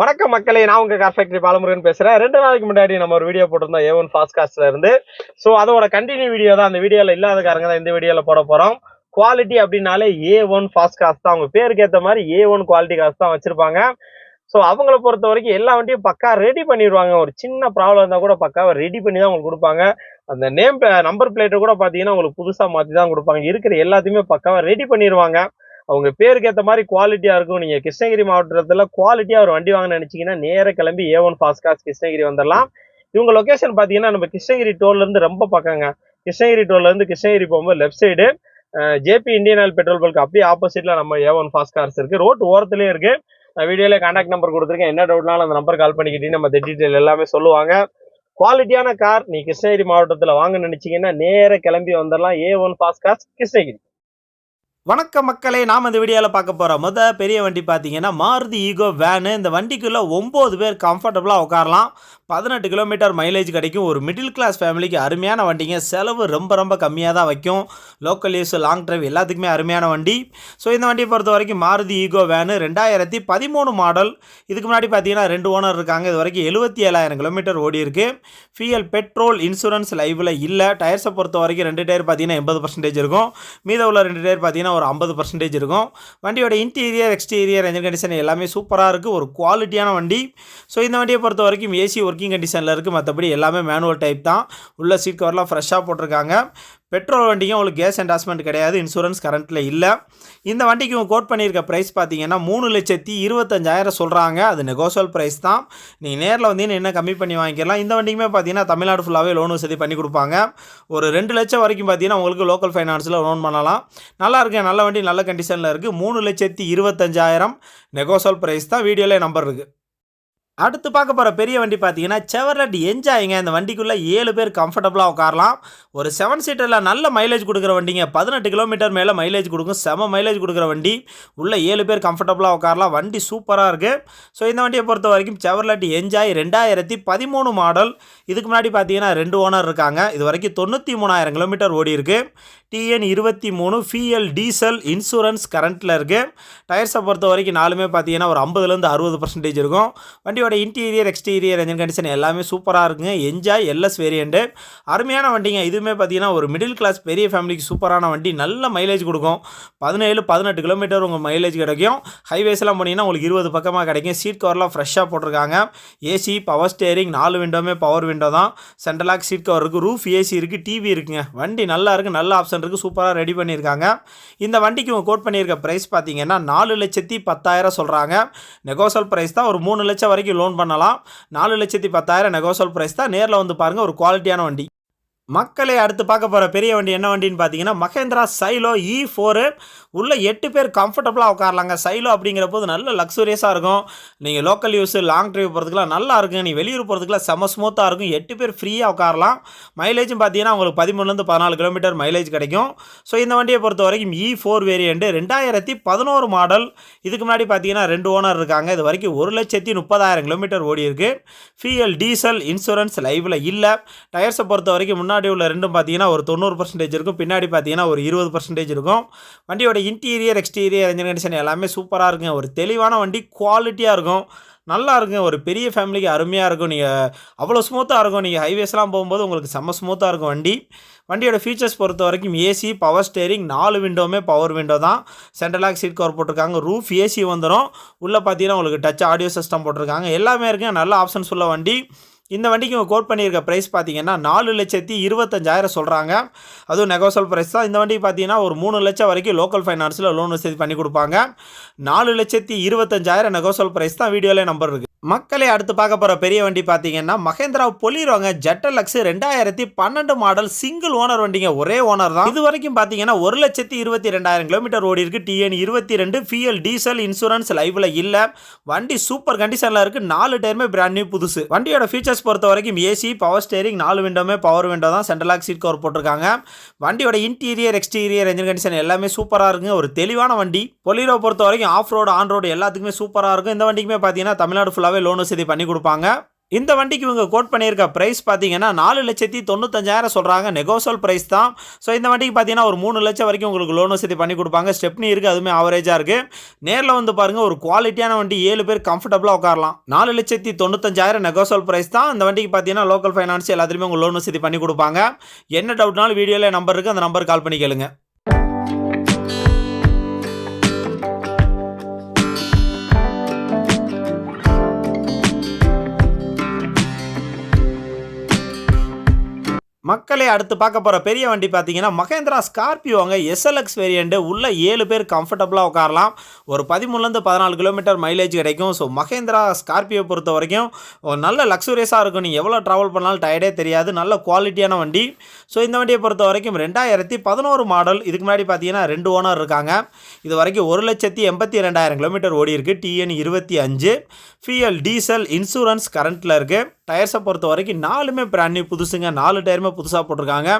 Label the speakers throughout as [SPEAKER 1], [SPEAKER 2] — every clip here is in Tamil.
[SPEAKER 1] வணக்கம் மக்களே நான் உங்க கார் ஃபேக்டரி பாலமுருகன் பேசுறேன். ரெண்டு நாளைக்கு முன்னாடி நம்ம ஒரு வீடியோ போட்டிருந்தோம் ஏ ஒன் ஃபாஸ்ட்காஸ்ட்ல இருந்து. ஸோ அதோட கண்டினியூ வீடியோ தான் அந்த வீடியோல இல்லாதக்காரங்க தான் இந்த வீடியோல போட போறோம். குவாலிட்டி அப்படின்னாலே ஏ ஒன் ஃபாஸ்ட் காஸ்ட் தான். அவங்க பேருக்கு ஏற்ற மாதிரி ஏ ஒன் குவாலிட்டி காஸ்ட் தான் வச்சிருப்பாங்க. ஸோ அவங்கள பொறுத்த வரைக்கும் எல்லா வண்டியும் பக்கா ரெடி பண்ணிடுவாங்க. ஒரு சின்ன ப்ராப்ளம் இருந்தால் கூட பக்காவை ரெடி பண்ணி தான் உங்களுக்கு கொடுப்பாங்க. அந்த நேம் நம்பர் பிளேட்டை கூட பார்த்தீங்கன்னா உங்களுக்கு புதுசாக மாற்றி தான் கொடுப்பாங்க. இருக்கிற எல்லாத்தையுமே பக்காவாக ரெடி பண்ணிடுவாங்க. அவங்க பேருக்கு ஏற்ற மாதிரி குவாலிட்டியாக இருக்கும். நீங்கள் கிருஷ்ணகிரி மாவட்டத்தில் குவாலிட்டியாக ஒரு வண்டி வாங்க நினச்சிங்கன்னா நேராக கிளம்பி ஏ ஒன் ஃபாஸ்ட் கிருஷ்ணகிரி வந்துடலாம் இவங்க லொக்கேஷன் பார்த்தீங்கன்னா நம்ம கிருஷ்ணகிரி டோல்ல இருந்து ரொம்ப பக்கங்க. கிருஷ்ணகிரி டோல்ல இருந்து கிருஷ்ணகிரி போகும்போது left side JP Indian oil petrol bunk அப்படியே ஆப்போசிட்ல நம்ம ஏ ஒன் ஃபாஸ்ட் கார்ஸ் இருக்கு. ரோட் ஓரத்துலயே இருக்கு. நான் வீடியோல கான்டாக்ட் நம்பர் கொடுத்துருக்கேன். என்ன டவுட்னாலும் அந்த நம்பர் கால் பண்ணிக்கிட்டீங்க நம்ம டீட்டெயில் எல்லாமே சொல்லுவாங்க. குவாலிட்டியான கார் நீ கிருஷ்ணகிரி மாவட்டத்தில் வாங்க நினைச்சீங்கன்னா நேர கிளம்பி வந்துடலாம் A one fast cars Krishnagiri.
[SPEAKER 2] வணக்கம் மக்களே நாம் இந்த வீடியோவில் பார்க்க போகிற முத பெரிய வண்டி பார்த்தீங்கன்னா மாருதி ஈகோ வேனு. இந்த வண்டிக்குள்ளே ஒம்பது பேர் கம்ஃபர்டபுளாக உட்காரலாம். பதினெட்டு கிலோமீட்டர் மைலேஜ் கிடைக்கும். ஒரு மிடில் கிளாஸ் ஃபேமிலிக்கு அருமையான வண்டிங்க. செலவு ரொம்ப ரொம்ப கம்மியாக தான் வைக்கும். லோக்கல் யூஸ் லாங் ட்ரைவ் எல்லாத்துக்குமே அருமையான வண்டி. ஸோ இந்த வண்டியை பொறுத்த வரைக்கும் மாருதி ஈகோ வேனு. ரெண்டாயிரத்தி பதிமூணு மாடல் இதுக்கு முன்னாடி பார்த்தீங்கன்னா ரெண்டு ஓனர் இருக்காங்க. இது வரைக்கும் எழுபத்தி ஏழாயிரம் கிலோமீட்டர் ஓடி இருக்கு. ஃபியல் பெட்ரோல் இன்சூரன்ஸ் லைவில் இல்லை. டயர்ஸை பொறுத்த வரைக்கும் ரெண்டு டயர் பார்த்தீங்கன்னா எண்பது பர்சன்டேஜ் இருக்கும். மீத உள்ள ரெண்டு டயர் பார்த்தீங்கன்னா ஒரு ஐம்பது பர்சன்டேஜ் இருக்கும். வண்டியோட இன்டீரியர் எக்ஸ்டீரியர் என்ஜின் கண்டிஷன் எல்லாமே சூப்பராக இருக்குது ஒரு குவாலிட்டியான வண்டி. ஸோ இந்த வண்டியை பொறுத்த வரைக்கும் ஏசி ஒர்க்கிங் கண்டிஷனில் இருக்குது மற்றபடி எல்லாமே மேனுவல் டைப் தான். உள்ள சீட் கவர்லாம் ஃப்ரெஷ்ஷாக போட்டிருக்காங்க. பெட்ரோல் வண்டிக்கும் உங்களுக்கு கேஸ் என்டாஸ்மெண்ட் கிடையாது இன்சூரன்ஸ் கரண்ட்டில் இல்லை. இந்த வண்டிக்கு இவங்க கோட் பண்ணியிருக்க ப்ரைஸ் பார்த்தீங்கன்னா மூணு லட்சத்தி இருபத்தஞ்சாயிரம் சொல்கிறாங்க அது நெகோசியல் ப்ரைஸ் தான். நீங்கள் நேரில் வந்து என்ன கம்மி பண்ணி வாங்கிக்கலாம். இந்த வண்டிக்குமே பார்த்தீங்கன்னா தமிழ்நாடு ஃபுல்லாகவே லோன் வசதி பண்ணி கொடுப்பாங்க. ஒரு ரெண்டு லட்சம் வரைக்கும் பார்த்தீங்கன்னா உங்களுக்கு லோக்கல் ஃபைனான்ஸில் லோன் பண்ணலாம். நல்லா இருக்கு நல்ல வண்டி நல்ல கண்டிஷனில் இருக்குது மூணு லட்சத்தி இருபத்தஞ்சாயிரம் நெகோசியல் ப்ரைஸ் தான். வீடியோலே நம்பர் இருக்குது அடுத்து பார்க்க போகிற பெரிய வண்டி பார்த்தீங்கன்னா செவர்லட் என்ஜாய்ங்க. இந்த வண்டிக்குள்ளே ஏழு பேர் கம்ஃபர்டபுளாக உட்காரலாம். ஒரு செவன் சீட்டரில் நல்ல மைலேஜ் கொடுக்குற வண்டிங்க. பதினெட்டு கிலோமீட்டர் மேலே மைலேஜ் கொடுக்கும். செம மைலேஜ் கொடுக்குற வண்டி. உள்ள ஏழு பேர் கம்ஃபர்டபுளாக உட்காரலாம். வண்டி சூப்பராக இருக்குது ஸோ இந்த வண்டியை பொறுத்த வரைக்கும் செவர்லட் என்ஜாய் ரெண்டாயிரத்தி பதிமூணு மாடல் இதுக்கு முன்னாடி பார்த்தீங்கன்னா ரெண்டு ஓனர் இருக்காங்க. இது வரைக்கும் தொண்ணூற்றி மூணாயிரம் கிலோமீட்டர் ஓடி இருக்குது டிஎன் இருபத்தி மூணு ஃபிஎல் டீசல் இன்சூரன்ஸ் கரண்ட்டில் இருக்குது டயர்ஸை பொறுத்த வரைக்கும் நாலுமே பார்த்தீங்கன்னா ஒரு ஐம்பதுலேருந்து அறுபது பர்சன்டேஜ் இருக்கும். வண்டி வண்டியோட இன்டீரியர் எக்ஸ்டீரியர் என்ஜின் கண்டிஷன் எல்லாமே சூப்பராக இருக்குங்க. என்ஜாய் எல்எஸ் வேரியண்ட்டு அருமையான வண்டிங்க. இதுவுமே பார்த்தீங்கன்னா ஒரு மிடில் கிளாஸ் பெரிய ஃபேமிலிக்கு சூப்பரான வண்டி. நல்ல மைலேஜ் கொடுக்கும். பதினேழு பதினெட்டு கிலோமீட்டர் உங்கள் மைலேஜ் கிடைக்கும். ஹைவேஸ்லாம் போனீங்கன்னா உங்களுக்கு இருபது பக்கமாக கிடைக்கும். சீட் கவர்லாம் ஃப்ரெஷ்ஷாக போட்டிருக்காங்க. ஏசி பவர் ஸ்டேரிங் நாலு விண்டோமே பவர் விண்டோ தான். சென்ட்ரலாக் சீட் கவர் இருக்குது ரூஃப் ஏசி இருக்குது டிவி இருக்குங்க. வண்டி நல்லா இருக்குது நல்ல ஆப்ஷன் இருக்குது சூப்பராக ரெடி பண்ணியிருக்காங்க. இந்த வண்டிக்கு இவங்க கோட் பண்ணியிருக்க ப்ரைஸ் பார்த்தீங்கன்னா நாலு லட்சத்தி பத்தாயிரம் சொல்கிறாங்க நெகோசல் ப்ரைஸ் தான். ஒரு மூணு லட்சம் வரைக்கும் லோன் பண்ணலாம். நாலு லட்சத்தி பத்தாயிரம் நெகோசல் ப்ரைஸ் தான். நேரில் வந்து பாருங்கள் ஒரு குவாலிட்டியான வண்டி. மக்களை அடுத்து பார்க்க போகிற பெரிய வண்டி என்ன வண்டின்னு பார்த்தீங்கன்னா Mahindra Xylo e E four உள்ள எட்டு பேர் கம்ஃபர்டபுளாக உட்காரலாங்க. சைலோ அப்படிங்கிற போது நல்ல லக்ஸுரியஸாக இருக்கும். நீங்கள் லோக்கல் யூஸ் லாங் ட்ரைவ் போகிறதுக்குலாம் நல்லா இருக்கும். நீ வெளியூர் போகிறதுக்குலாம் செம ஸ்மூத்தாக இருக்கும். எட்டு பேர் ஃப்ரீயாக உட்காரலாம். மைலேஜும் பார்த்தீங்கன்னா உங்களுக்கு பதிமூணுலேருந்து பதினாலு கிலோமீட்டர் மைலேஜ் கிடைக்கும். ஸோ இந்த வண்டியை பொறுத்த வரைக்கும் இ ஃபோர் வேரியண்ட்டு ரெண்டாயிரத்தி பதினோரு மாடல் இதுக்கு முன்னாடி பார்த்தீங்கன்னா ரெண்டு ஓனர் இருக்காங்க. இது வரைக்கும் ஒரு லட்சத்தி முப்பதாயிரம் கிலோமீட்டர் ஓடி இருக்குது ஃபியல் டீசல் இன்சூரன்ஸ் லைவில் இல்லை. டயர்ஸை பொறுத்த வரைக்கும் முன்னாடி முன்னாடி உள்ள ரெண்டும் பார்த்தீங்கன்னா ஒரு தொண்ணூறு பர்சன்டேஜ் இருக்கும். பின்னாடி பார்த்தீங்கன்னா ஒரு இருபது பர்சன்டேஜ் இருக்கும். வண்டியோட இன்டீரியர் எக்ஸ்டீரியர் இன்ஜின் கண்டிஷன் எல்லாமே சூப்பராக இருக்குங்க ஒரு தெளிவான வண்டி குவாலிட்டியாக இருக்கும். நல்லா இருக்கும். ஒரு பெரிய ஃபேமிலிக்கு அருமையாக இருக்கும். நீங்கள் அவ்வளோ ஸ்மூத்தாக இருக்கும். நீங்கள் ஹைவேஸ்லாம் போகும்போது உங்களுக்கு செம்ம ஸ்மூத்தாக இருக்கும் வண்டி. வண்டியோட ஃபீச்சர்ஸ் பொறுத்த வரைக்கும் ஏசி பவர் ஸ்டேரிங் நாலு விண்டோவுமே பவர் விண்டோ தான். சென்ட்ரலாக் சீட் கவர் போட்டிருக்காங்க. ரூஃப் ஏசி வந்துடும் உள்ளே பார்த்தீங்கன்னா உங்களுக்கு டச் ஆடியோ சிஸ்டம் போட்டிருக்காங்க. எல்லாமே இருக்குங்க. நல்ல ஆப்ஷன்ஸ் உள்ள வண்டி. இந்த வண்டிக்கு இவங்க கோட் பண்ணியிருக்க ப்ரைஸ் பார்த்தீங்கன்னா நாலு லட்சத்தி இருபத்தஞ்சாயிரம் சொல்கிறாங்க அதுவும் நெகோசல் ப்ரைஸ் தான். இந்த வண்டிக்கு பார்த்தீங்கன்னா ஒரு மூணு லட்சம் வரைக்கும் லோக்கல் ஃபைனான்ஸில் லோன் வசதி பண்ணி கொடுப்பாங்க. நாலு லட்சத்தி இருபத்தஞ்சாயிரம் நெகோசல் ப்ரைஸ் தான். வீடியோவிலே நம்பர் இருக்குது மக்களை அடுத்து பார்க்க போகிற பெரிய வண்டி பார்த்தீங்கன்னா மகேந்திரா பொலிரோங்க ஜெட்டல் லக்ஸ் ரெண்டாயிரத்தி பன்னெண்டு மாடல் சிங்கிள் ஓனர் வண்டிங்க. ஒரே ஓனர் தான். இது வரைக்கும் பார்த்தீங்கன்னா ஒரு லட்சத்தி இருபத்தி ரெண்டாயிரம் கிலோமீட்டர் ஓடி இருக்கு. டிஎன் இருபத்தி ரெண்டு ஃபியல் டீசல் இன்சூரன்ஸ் லைவ்ல இல்லை. வண்டி சூப்பர் கண்டிஷனில் இருக்குது நாலு டயருமே பிராண்ட் நியூ புதுசு. வண்டியோட ஃபீச்சர்ஸ் பொறுத்த வரைக்கும் ஏசி பவர் ஸ்டேரிங் நாலு விண்டோமே பவர் விண்டோ தான். சென்ட்ரலாக் சீட் கவர் போட்டிருக்காங்க. வண்டியோட இன்டீரியர் எக்ஸ்டீரியர் என்ஜின் கண்டிஷன் எல்லாமே சூப்பராக இருக்குங்க. ஒரு தெளிவான வண்டி. பொலிரோ பொறுத்த வரைக்கும் ஆஃப் ரோடு ஆன் ரோடு எல்லாத்துக்குமே சூப்பராக இருக்கும். இந்த வண்டிக்குமே பார்த்தீங்கன்னா தமிழ்நாடு ஃபுல்லாக ஃபுல்லாகவே லோன் வசதி பண்ணி கொடுப்பாங்க. இந்த வண்டிக்கு இவங்க கோட் பண்ணியிருக்க ப்ரைஸ் பார்த்தீங்கன்னா நாலு லட்சத்தி தொண்ணூத்தஞ்சாயிரம் சொல்கிறாங்க நெகோசல் ப்ரைஸ் தான். ஸோ இந்த வண்டிக்கு பார்த்தீங்கன்னா ஒரு மூணு லட்சம் வரைக்கும் உங்களுக்கு லோன் வசதி பண்ணி கொடுப்பாங்க. ஸ்டெப்னி இருக்குது அதுவுமே ஆவரேஜாக இருக்குது நேரில் வந்து பாருங்கள் ஒரு குவாலிட்டியான வண்டி ஏழு பேர் கம்ஃபர்டபுளாக உட்காரலாம். நாலு லட்சத்தி தொண்ணூத்தஞ்சாயிரம் நெகோசல் ப்ரைஸ் தான். இந்த வண்டிக்கு பார்த்தீங்கன்னா லோக்கல் ஃபைனான்ஸ் எல்லாத்துலேயுமே உங்களுக்கு லோன் வசதி பண்ணி கொடுப்பாங்க. என்ன டவுட்னாலும் வீடியோவில் நம்பர் இருக்குது அந்த நம்பர் கால் பண்ணி கேளுங்கள் மக்களை அடுத்து பார்க்க போகிற பெரிய வண்டி பார்த்தீங்கன்னா மகேந்திரா ஸ்கார்பியோங்க எஸ்எல்எக்ஸ் வேரியண்ட்டு உள்ள ஏழு பேர் கம்ஃபர்டபுளாக உட்காரலாம். ஒரு பதிமூணுலேருந்து பதினாலு கிலோமீட்டர் மைலேஜ் கிடைக்கும். ஸோ மகேந்திரா ஸ்கார்பியோ பொறுத்த வரைக்கும் ஒரு நல்ல லக்ஸுரியஸாக இருக்கும். நீங்கள் எவ்வளோ ட்ராவல் பண்ணாலும் டயர்டே தெரியாது. நல்ல குவாலிட்டியான வண்டி. ஸோ இந்த வண்டியை பொறுத்த வரைக்கும் ரெண்டாயிரத்தி பதினோரு மாடல் இதுக்கு முன்னாடி பார்த்தீங்கன்னா ரெண்டு ஓனர் இருக்காங்க. இது வரைக்கும் ஒரு லட்சத்தி எண்பத்தி ரெண்டாயிரம் கிலோமீட்டர் ஓடி இருக்குது டிஎன் இருபத்தி அஞ்சு. ஃபியல் டீசல் இன்சூரன்ஸ் கரண்ட்டில் இருக்குது டயர்ஸை பொறுத்த வரைக்கும் நாலுமே பிராண்ட் நியூ புதுசுங்க. நாலு டயருமே புதுசாக போட்டிருக்காங்க.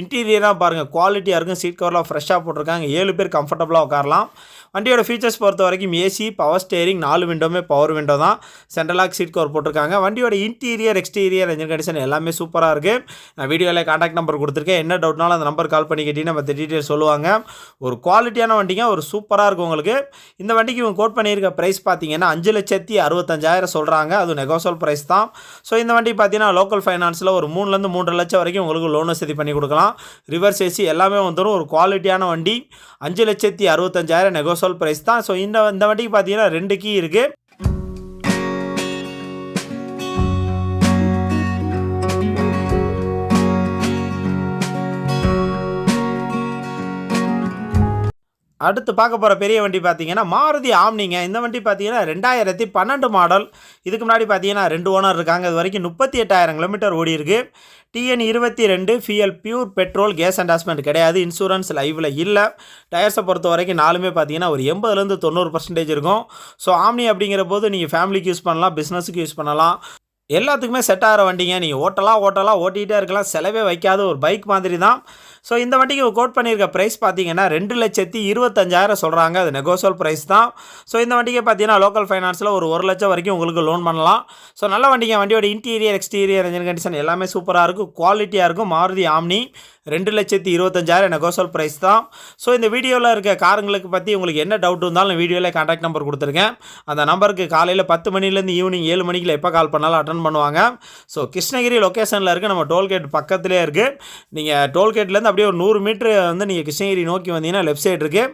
[SPEAKER 2] இன்டீரியராக பாருங்கள் குவாலிட்டியாக இருக்கும். சீட் கவர்லாம் ஃப்ரெஷ்ஷாக போட்டிருக்காங்க. ஏழு பேர் கம்ஃபர்டபுளாக உட்காரலாம். வண்டியோட ஃபீச்சர்ஸ் பொறுத்த வரைக்கும் ஏசி பவர் ஸ்டேரிங் நாலு விண்டோமே பவர் விண்டோ தான். சென்ட்ரலாக் சீட் கவர் போட்டிருக்காங்க. வண்டியோட இன்டீரியர் எக்ஸ்டீரியர் என்ஜின் கண்டிஷன் எல்லாமே சூப்பராக இருக்குது நான் வீடியோவில் காண்டாக்ட் நம்பர் கொடுத்துருக்கேன். என்ன டவுட்னாலும் அந்த நம்பர் கால் பண்ணி கேட்டிங்கன்னா மற்ற டீட்டெயில் சொல்லுவாங்க. ஒரு குவாலிட்டியான வண்டிங்க ஒரு சூப்பராக இருக்கும் உங்களுக்கு. இந்த வண்டிக்கு இவங்க கோட் பண்ணியிருக்க ப்ரைஸ் பார்த்தீங்கன்னா அஞ்சு லட்சத்தி அறுபத்தஞ்சாயிரம் சொல்கிறாங்க அது நெகோசல் ப்ரைஸ் தான். ஸோ இந்த வண்டி பார்த்தீங்கன்னா லோக்கல் ஃபைனான்ஸில் ஒரு மூணுலேருந்து மூன்றரை லட்சம் வரைக்கும் உங்களுக்கு லோன் வசதி பண்ணி கொடுக்கலாம். ரிவர்ஸ் ஏசி எல்லாமே வந்துடும் ஒரு குவாலிட்டியான வண்டி. அஞ்சு லட்சத்தி அறுபத்தஞ்சாயிரம் நெகோசோல் ப்ரைஸ் தான். ஸோ இந்த இந்த வண்டிக்கு பார்த்தீங்கன்னா ரெண்டு கீ இருக்குது அடுத்து பார்க்க போகிற பெரிய வண்டி பார்த்தீங்கன்னா மாருதி ஆம்னிங்க. இந்த வண்டி பார்த்தீங்கன்னா ரெண்டாயிரத்தி பன்னெண்டு மாடல். இதுக்கு முன்னாடி பார்த்தீங்கன்னா ரெண்டு ஓனர் இருக்காங்க. இது வரைக்கும் முப்பத்தி எட்டாயிரம் கிலோமீட்டர் ஓடி இருக்கு. டிஎன் இருபத்தி ரெண்டு fuel pure petrol gas endorsement கிடையாது. இன்சூரன்ஸ் லைவில் இல்லை. டயர்ஸை பொறுத்த வரைக்கும் நாலுமே பார்த்தீங்கன்னா ஒரு எண்பதுலேருந்து தொண்ணூறு பர்சன்டேஜ் இருக்கும். ஸோ ஆம்னி அப்படிங்கிற போது நீங்கள் ஃபேமிலிக்கு யூஸ் பண்ணலாம் பிஸ்னஸுக்கு யூஸ் பண்ணலாம். எல்லாத்துக்குமே செட் ஆகிற வண்டிங்க. நீங்கள் ஓட்டலாம் ஓட்டலாம் ஓட்டிகிட்டே இருக்கலாம். செலவே வைக்காத ஒரு பைக் மாதிரி தான் ஸோ இந்த வண்டிக்கு கோட் பண்ணியிருக்க ப்ரைஸ் பார்த்தீங்கன்னா ரெண்டு லட்சத்தி இருபத்தஞ்சாயிரம் சொல்கிறாங்க அது நெகோசோல் ப்ரைஸ் தான். ஸோ இந்த வண்டிக்கு பார்த்தீங்கன்னா லோக்கல் ஃபைனான்ஸில் ஒரு ஒரு லட்சம் வரைக்கும் உங்களுக்கு லோன் பண்ணலாம். ஸோ நல்ல வண்டிங்க. வண்டியோட இன்டீரியர் எக்ஸ்டீரியர் இன்ஜின் கண்டிஷன் எல்லாமே சூப்பராக இருக்கும். குவாலிட்டியாக இருக்கும். மாருதி ஆம்னி ரெண்டு லட்சத்தி இருபத்தஞ்சாயிரம் நெகோசோல் ப்ரைஸ் தான். ஸோ இந்த வீடியோவில் இருக்க காருங்களுக்கு பற்றி உங்களுக்கு என்ன டவுட் இருந்தாலும் வீடியோவில் கான்டாக்ட் நம்பர் கொடுத்துருக்கேன் அந்த நம்பருக்கு காலையில் பத்து மணிலேருந்து ஈவினிங் ஏழு மணிக்குள்ள எப்போ கால் பண்ணாலும் அட்டன் பண்ணுவாங்க. ஸோ கிருஷ்ணகிரி லொக்கேஷனில் இருக்குது நம்ம டோல்கேட் பக்கத்துலேயே இருக்குது நீங்கள் டோல்கேட்லேருந்து அப்படியே ஒரு நூறு மீட்ரு வந்து நீங்கள் கிருஷ்ணகிரி நோக்கி வந்தீங்கன்னா லெஃப்ட் சைடு இருக்குது